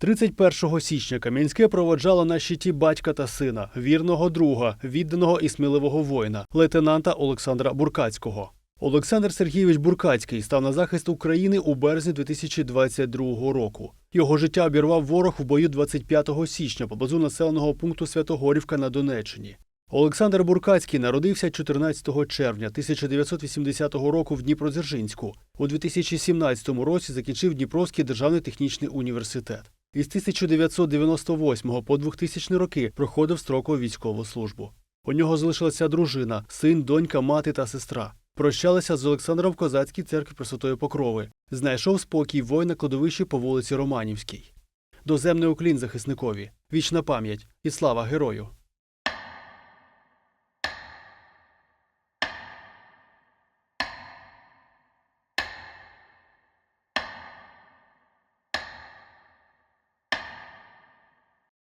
31 січня Кам'янське проводжало на щиті батька та сина, вірного друга, відданого і сміливого воїна, лейтенанта Олександра Буркацького. Олександр Сергійович Буркацький став на захист України у березні 2022 року. Його життя обірвав ворог в бою 25 січня поблизу населеного пункту Святогорівка на Донеччині. Олександр Буркацький народився 14 червня 1980 року в Дніпродзержинську. У 2017 році закінчив Дніпровський державний технічний університет. Із 1998 по 2000 роки проходив строкову військову службу. У нього залишилася дружина, син, донька, мати та сестра. Прощалися з Олександром в Козацькій церкві Пресвятої Покрови. Знайшов спокій воїн на кладовищі по вулиці Романівській. Доземний уклін захисникові, вічна пам'ять і слава герою.